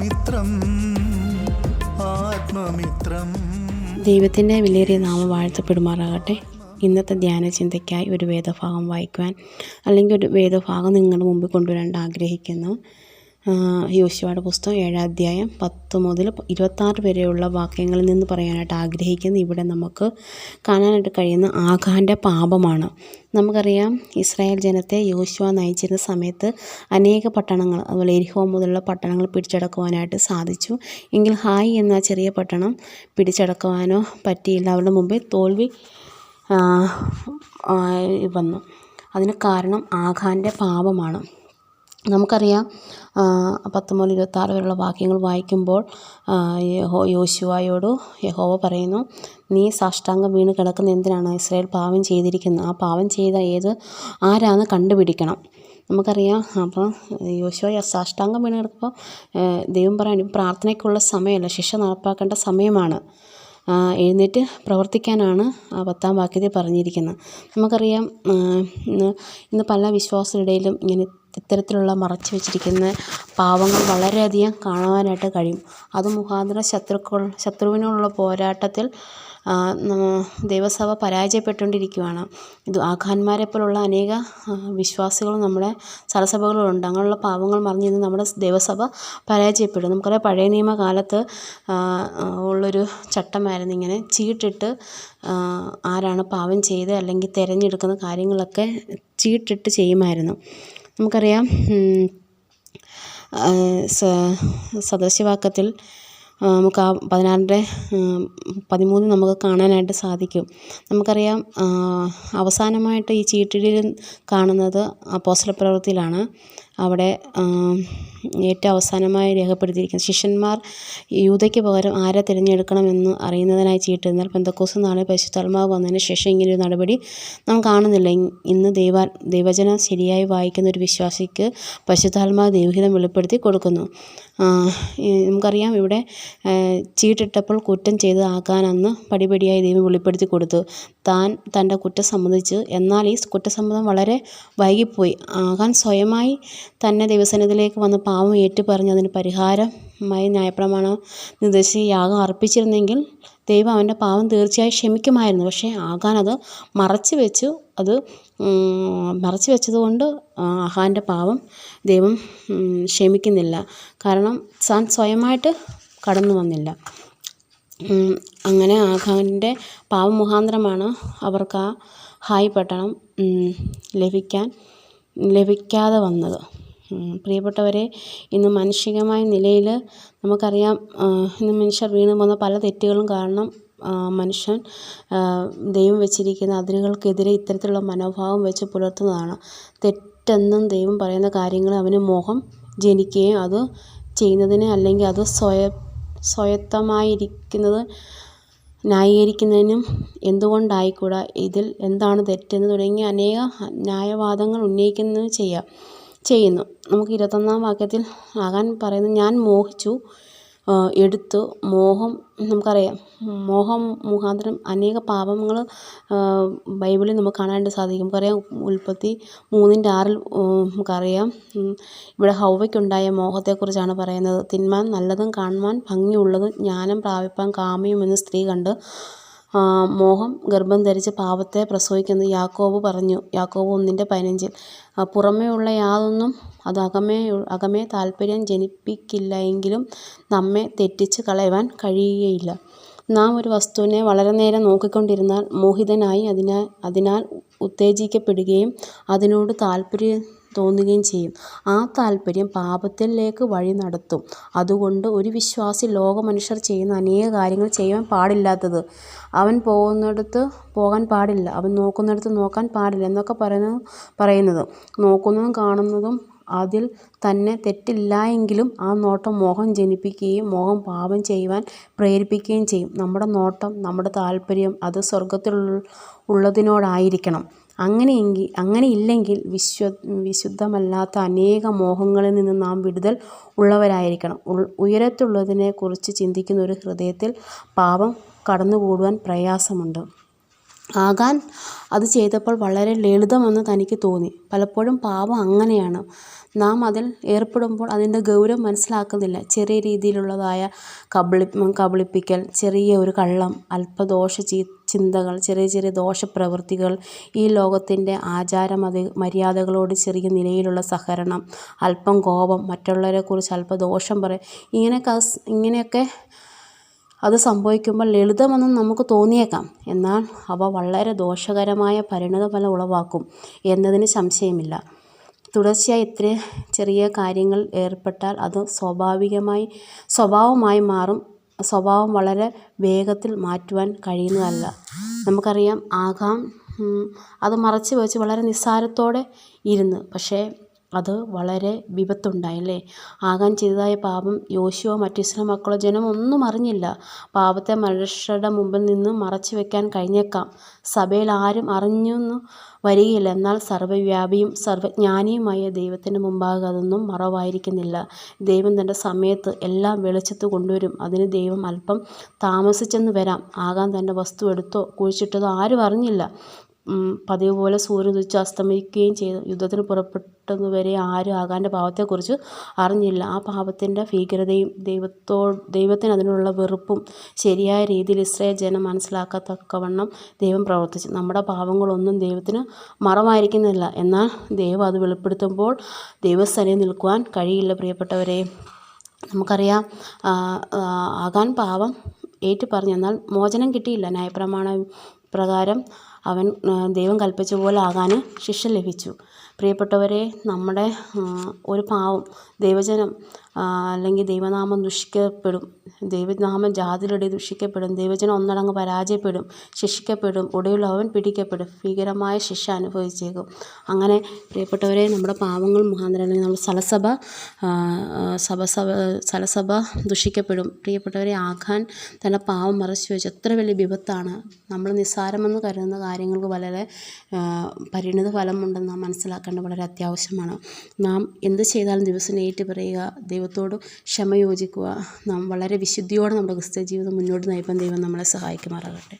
ആത്മമിത്രം ആത്മമിത്രം. ദൈവത്തിന്റെ വിലയേറിയ നാമം വാഴ്ത്തപ്പെടുമാറാകട്ടെ. ഇന്നത്തെ ധ്യാന ചിന്തയ്ക്കായി ഒരു വേദഭാഗം വായിക്കുവാൻ അല്ലെങ്കിൽ ഒരു വേദഭാഗം നിങ്ങളുടെ മുമ്പിൽ കൊണ്ടുവരാൻ ആഗ്രഹിക്കുന്നു. യോശുവയുടെ പുസ്തകം ഏഴാം അധ്യായം പത്ത് മുതൽ ഇരുപത്താറ് വരെയുള്ള വാക്യങ്ങളിൽ നിന്ന് പറയാനായിട്ട് ആഗ്രഹിക്കുന്ന ഇവിടെ നമുക്ക് കാണാനായിട്ട് കഴിയുന്ന ആഖാന്റെ പാപമാണ്. നമുക്കറിയാം ഇസ്രായേൽ ജനത്തെ യോശുവ നയിച്ചിരുന്ന സമയത്ത് അനേക പട്ടണങ്ങൾ അതുപോലെ എരിഹോ മുതലുള്ള പട്ടണങ്ങൾ പിടിച്ചടക്കുവാനായിട്ട് സാധിച്ചു. എങ്കിൽ ഹായ് എന്ന ചെറിയ പട്ടണം പിടിച്ചടക്കുവാനോ പറ്റിയില്ല. അവരുടെ മുമ്പേ തോൽവി വന്നു. അതിന് കാരണം ആഖാന്റെ പാപമാണ്. നമുക്കറിയാം പത്ത് മുതൽ ഇരുപത്താറ് വരെയുള്ള വാക്യങ്ങൾ വായിക്കുമ്പോൾ യഹോ യോശുവയോട് യഹോവ പറയുന്നു നീ സാഷ്ടാംഗം വീണ് കിടക്കുന്ന എന്തിനാണ് ഇസ്രയേൽ പാവം ചെയ്തിരിക്കുന്നത്? ആ പാവം ചെയ്ത ഏത്? ആരാന്ന് കണ്ടുപിടിക്കണം. നമുക്കറിയാം അപ്പോൾ യോശുവ സാഷ്ടാംഗം വീണ് കിടക്കുമ്പോൾ ദൈവം പറയാൻ പ്രാർത്ഥനയ്ക്കുള്ള സമയമല്ല ശിക്ഷ നടപ്പാക്കേണ്ട സമയമാണ്. എഴുന്നേറ്റ് പ്രവർത്തിക്കാനാണ് ആ പത്താം വാക്യത്തിൽ പറഞ്ഞിരിക്കുന്നത്. നമുക്കറിയാം ഇന്ന് ഇന്ന് പല വിശ്വാസികളുടെയിലും ഇങ്ങനെ ഇത്തരത്തിലുള്ള മറച്ചു വെച്ചിരിക്കുന്ന പാവങ്ങൾ വളരെയധികം കാണുവാനായിട്ട് കഴിയും. അത് മുഖാന്തരം ശത്രുക്കൾ ശത്രുവിനോടുള്ള പോരാട്ടത്തിൽ ദൈവസഭ പരാജയപ്പെട്ടുകൊണ്ടിരിക്കുകയാണ് ഇത് ആഖാന്മാരെ പോലുള്ള അനേക വിശ്വാസികൾ നമ്മുടെ സഭസഭകളുണ്ട് അങ്ങനെയുള്ള പാവങ്ങൾ മറിഞ്ഞിരുന്ന് നമ്മുടെ ദൈവസഭ പരാജയപ്പെടും. നമുക്കറിയാം പഴയ നിയമകാലത്ത് ഉള്ളൊരു ചട്ടമായിരുന്നു ഇങ്ങനെ ചീട്ടിട്ട് ആരാണ് പാവം ചെയ്ത് അല്ലെങ്കിൽ തിരഞ്ഞെടുക്കുന്ന കാര്യങ്ങളൊക്കെ ചീട്ടിട്ട് ചെയ്യുമായിരുന്നു. നമുക്കറിയാം സദൃശവാക്യത്തിൽ നമുക്ക് ആ പതിനാറിന്റെ പതിമൂന്ന് നമുക്ക് കാണാനായിട്ട് സാധിക്കും. നമുക്കറിയാം അവസാനമായിട്ട് ഈ ചീട്ടിടൽ കാണുന്നത് അപ്പോസ്തല പ്രവൃത്തിയിലാണ്. അവിടെ ഏറ്റവും അവസാനമായി രേഖപ്പെടുത്തിയിരിക്കുന്നത് ശിഷ്യന്മാർ യൂതയ്ക്ക് പകരം ആരെ തിരഞ്ഞെടുക്കണമെന്ന് അറിയുന്നതിനായി ചീട്ടിരുന്നാൽ പെന്തക്കോസ് നാളെ പരിശുദ്ധാത്മാവ് വന്നതിന് ശേഷം ഇങ്ങനൊരു നടപടി നാം കാണുന്നില്ല. ഇന്ന് ദൈവ ദൈവജനം ശരിയായി വായിക്കുന്ന ഒരു വിശ്വാസിക്ക് പരിശുദ്ധാത്മാവ് ദൈവഹിതം വെളിപ്പെടുത്തി കൊടുക്കുന്നു. നമുക്കറിയാം ഇവിടെ ചീട്ടിട്ടപ്പോൾ കുറ്റം ചെയ്ത് അന്ന് പടിപടിയായി ദൈവം വെളിപ്പെടുത്തി കൊടുത്തു. താൻ തന്റെ കുറ്റം സംബന്ധിച്ച് എന്നാൽ ഈ കുറ്റസമ്മതം വളരെ വൈകിപ്പോയി. ആകാൻ സ്വയമായി തന്നെ ദിവസനത്തിലേക്ക് വന്ന് പാവം ഏറ്റു പറഞ്ഞ് അതിന് പരിഹാരമായി ന്യായപ്രമാണം നിർദ്ദേശിച്ച് യാഗം അർപ്പിച്ചിരുന്നെങ്കിൽ ദൈവം അവന്റെ പാവം തീർച്ചയായും ക്ഷമിക്കുമായിരുന്നു. പക്ഷേ ആകാൻ അത് മറച്ചു വെച്ചു. അത് മറച്ചു വെച്ചതുകൊണ്ട് ആഹാന്റെ പാവം ദൈവം ക്ഷമിക്കുന്നില്ല. കാരണം താൻ സ്വയമായിട്ട് കടന്നു വന്നില്ല. അങ്ങനെ ആഹാന്റെ പാവം മുഖാന്തരമാണ് അവർക്ക് ആ ഹായ് പട്ടണം ലഭിക്കാൻ ലഭിക്കാതെ വന്നത്. പ്രിയപ്പെട്ടവരെ ഇന്ന് മാനുഷികമായ നിലയിൽ നമുക്കറിയാം ഇന്ന് മനുഷ്യർ വീണ് പോകുന്ന പല തെറ്റുകളും കാരണം മനുഷ്യൻ ദൈവം വെച്ചിരിക്കുന്ന അതിരുകൾക്കെതിരെ ഇത്തരത്തിലുള്ള മനോഭാവം വെച്ച് പുലർത്തുന്നതാണ്. തെറ്റെന്നും ദൈവം പറയുന്ന കാര്യങ്ങൾ അവന് മോഹം ജനിക്കുകയും അത് ചെയ്യുന്നതിന് അല്ലെങ്കിൽ അത് സ്വയ സ്വയത്തമായിരിക്കുന്നത് ന്യായീകരിക്കുന്നതിനും എന്തുകൊണ്ടായിക്കൂടാ? ഇതിൽ എന്താണ് തെറ്റെന്ന് തുടങ്ങിയ അനേക ന്യായവാദങ്ങൾ ഉന്നയിക്കുന്നത് ചെയ്യാം. ചെയ്യുന്നു. നമുക്ക് ഇരുപത്തൊന്നാം വാക്യത്തിൽ ആകാൻ പറയുന്നു ഞാൻ മോഹിച്ചു എടുത്തു. മോഹം നമുക്കറിയാം. മോഹം മുഖാന്തരം അനേക പാപങ്ങൾ ബൈബിളിൽ നമുക്ക് കാണാനായിട്ട് സാധിക്കും. നമുക്കറിയാം ഉൽപ്പത്തി മൂന്നിന്റെ ആറിൽ നമുക്കറിയാം ഇവിടെ ഹൗവയ്ക്കുണ്ടായ മോഹത്തെക്കുറിച്ചാണ് പറയുന്നത്. തിന്മാൻ നല്ലതും കാണുവാൻ ഭംഗിയുള്ളതും ജ്ഞാനം പ്രാപിപ്പാൻ കാമ്യമെന്ന് സ്ത്രീ കണ്ട് മോഹം ഗർഭം ധരിച്ച് പാപത്തെ പ്രസവിക്കുന്നത് യാക്കോബ് പറഞ്ഞു യാക്കോബ് ഒന്നിന്റെ പതിനഞ്ചിൽ. പുറമേയുള്ള യാതൊന്നും അത് അകമേ അകമേ താല്പര്യം ജനിപ്പിക്കില്ല എങ്കിലും നമ്മെ തെറ്റിച്ച് കളയുവാൻ കഴിയുകയില്ല. നാം ഒരു വസ്തുവിനെ വളരെ നേരം നോക്കിക്കൊണ്ടിരുന്നാൽ മോഹിതനായി അതിനാൽ അതിനാൽ ഉത്തേജിക്കപ്പെടുകയും അതിനോട് താല്പര്യം തോന്നുകയും ചെയ്യും. ആ താല്പര്യം പാപത്തിലേക്ക് വഴി നടത്തും. അതുകൊണ്ട് ഒരു വിശ്വാസി ലോക മനുഷ്യർ ചെയ്യുന്ന അനേക കാര്യങ്ങൾ ചെയ്യാൻ പാടില്ലാത്തത്. അവൻ പോകുന്നിടത്ത് പോകാൻ പാടില്ല. അവൻ നോക്കുന്നിടത്ത് നോക്കാൻ പാടില്ല എന്നൊക്കെ പറയുന്നത് പറയുന്നത്. നോക്കുന്നതും കാണുന്നതും അതിൽ തന്നെ തെറ്റില്ല എങ്കിലും ആ നോട്ടം മോഹം ജനിപ്പിക്കുകയും മോഹം പാപം ചെയ്യുവാൻ പ്രേരിപ്പിക്കുകയും ചെയ്യും. നമ്മുടെ നോട്ടം നമ്മുടെ താല്പര്യം അത് സ്വർഗത്തിൽ ഉള്ളതിനോടായിരിക്കണം. അങ്ങനെയെങ്കിൽ അങ്ങനെ ഇല്ലെങ്കിൽ വിശ്വ വിശുദ്ധമല്ലാത്ത അനേക മോഹങ്ങളിൽ നിന്ന് നാം വിടുതൽ ഉള്ളവരായിരിക്കണം. ഉയരത്തുള്ളതിനെക്കുറിച്ച് ചിന്തിക്കുന്ന ഒരു ഹൃദയത്തിൽ പാപം കടന്നുകൂടുവാൻ പ്രയാസമുണ്ട്. ആകാൻ അത് ചെയ്തപ്പോൾ വളരെ ലളിതമെന്ന് തനിക്ക് തോന്നി. പലപ്പോഴും പാപം അങ്ങനെയാണ്. നാം അതിൽ ഏർപ്പെടുമ്പോൾ അതിന്റെ ഗൗരവം മനസ്സിലാക്കുന്നില്ല. ചെറിയ രീതിയിലുള്ളതായ കബളി കബളിപ്പിക്കൽ ചെറിയ ഒരു കള്ളം അല്പദോഷ ചിന്തകൾ ചെറിയ ചെറിയ ദോഷപ്രവൃത്തികൾ ഈ ലോകത്തിന്റെ ആചാര മര്യാദകളോട് ചെറിയ നിലയിലുള്ള സഹകരണം അല്പം കോപം മറ്റുള്ളവരെക്കുറിച്ച് അല്പം ദോഷം പറയും ഇങ്ങനെയൊക്കെ ഇങ്ങനെയൊക്കെ അത് സംഭവിക്കുമ്പോൾ ലളിതമെന്ന് നമുക്ക് തോന്നിയേക്കാം. എന്നാൽ അവ വളരെ ദോഷകരമായ പരിണതഫലം ഉളവാക്കും എന്നതിന് സംശയമില്ല. തുടർച്ചയായി ഇത്ര ചെറിയ കാര്യങ്ങൾ ഏർപ്പെട്ടാൽ അത് സ്വാഭാവികമായി സ്വഭാവമായി മാറും സ്വഭാവം വളരെ വേഗത്തിൽ മാറ്റുവാൻ കഴിയുന്നതല്ല. നമുക്കറിയാം ആകാം അത് മറച്ച് വെച്ച് വളരെ നിസ്സാരത്തോടെ ഇരുന്ന്. പക്ഷേ അത് വളരെ വിപത്തുണ്ടായി അല്ലേ ആകാൻ ചെയ്തതായ പാപം യോശുവോ മറ്റു ഇസ്രായേൽ മക്കളോ ജനം ഒന്നും അറിഞ്ഞില്ല. പാപത്തെ മനുഷ്യരുടെ മുമ്പിൽ നിന്ന് മറച്ചു വെക്കാൻ കഴിഞ്ഞേക്കാം. സഭയിൽ ആരും അറിഞ്ഞൊന്നും വരികയില്ല. എന്നാൽ സർവവ്യാപിയും സർവജ്ഞാനിയുമായ ദൈവത്തിന് മുമ്പാകെ അതൊന്നും മറവായിരിക്കുന്നില്ല. ദൈവം തന്റെ സമയത്ത് എല്ലാം വെളിച്ചത്ത് കൊണ്ടുവരും. അതിന് ദൈവം അല്പം താമസിച്ചെന്ന് വരാം. ആകാൻ തന്റെ വസ്തു എടുത്തോ കുഴിച്ചിട്ടതോ ആരും അറിഞ്ഞില്ല. പതിവ് പോലെ സൂര്യൻ ഉദിച്ച് അസ്തമിക്കുകയും ചെയ്തു. യുദ്ധത്തിന് പുറപ്പെട്ടതുവരെ ആരും ആകാന്റെ പാപത്തെക്കുറിച്ച് അറിഞ്ഞില്ല. ആ പാപത്തിന്റെ ഭീകരതയും ദൈവത്തോ ദൈവത്തിന് അതിനുള്ള വെറുപ്പും ശരിയായ രീതിയിൽ ഇസ്രായേൽ ജനം മനസ്സിലാക്കത്തക്കവണ്ണം ദൈവം പ്രവർത്തിച്ചു. നമ്മുടെ പാപങ്ങളൊന്നും ദൈവത്തിന് മറവായിരിക്കുന്നില്ല എന്നാൽ ദൈവം അത് വെളിപ്പെടുത്തുമ്പോൾ ദൈവസ്ഥനെ നിൽക്കുവാൻ കഴിയില്ല. പ്രിയപ്പെട്ടവരെ നമുക്കറിയാം ആകാൻ പാപം ഏറ്റു പറഞ്ഞു എന്നാൽ മോചനം കിട്ടിയില്ല. ന്യായപ്രമാണ പ്രകാരം അവൻ ദൈവം കൽപ്പിച്ച പോലെ ആകാൻ ശിക്ഷ ലഭിച്ചു. പ്രിയപ്പെട്ടവരെ നമ്മുടെ ഒരു പാവം ദൈവജനം അല്ലെങ്കിൽ ദൈവനാമം ദുഷിക്കപ്പെടും ദൈവനാമം ജാതിയുടെ ദുഷിക്കപ്പെടും ദൈവജനം ഒന്നടങ്ങ് പരാജയപ്പെടും ശിക്ഷിക്കപ്പെടും ഒടുവിൽ പിടിക്കപ്പെടും ഭീകരമായ ശിക്ഷ അനുഭവിച്ചേക്കും. അങ്ങനെ പ്രിയപ്പെട്ടവരെ നമ്മുടെ പാവങ്ങൾ മുഖാന്തരം അല്ലെങ്കിൽ നമ്മുടെ സ്ഥലസഭ സഭ സഭ സ്ഥലസഭ ദുഷിക്കപ്പെടും. പ്രിയപ്പെട്ടവരെ ആഖാൻ തന്റെ പാവം മറച്ചു വെച്ച് എത്ര വലിയ വിപത്താണ്. നമ്മൾ നിസ്സാരമെന്ന് കരുതുന്ന കാര്യങ്ങൾക്ക് വളരെ പരിണിത ഫലമുണ്ടെന്ന് നാം മനസ്സിലാക്കേണ്ടത് വളരെ അത്യാവശ്യമാണ്. നാം എന്ത് ചെയ്താലും ദിവസം ഏറ്റു പറയുക ദൈവത്തോട് ക്ഷമ യോജിക്കുക നാം വളരെ വിശുദ്ധിയോടെ നമ്മുടെ ക്രിസ്ത്യ ജീവിതം മുന്നോട്ട് നയിക്കാൻ ദൈവം നമ്മളെ സഹായിക്കുമാറാകട്ടെ.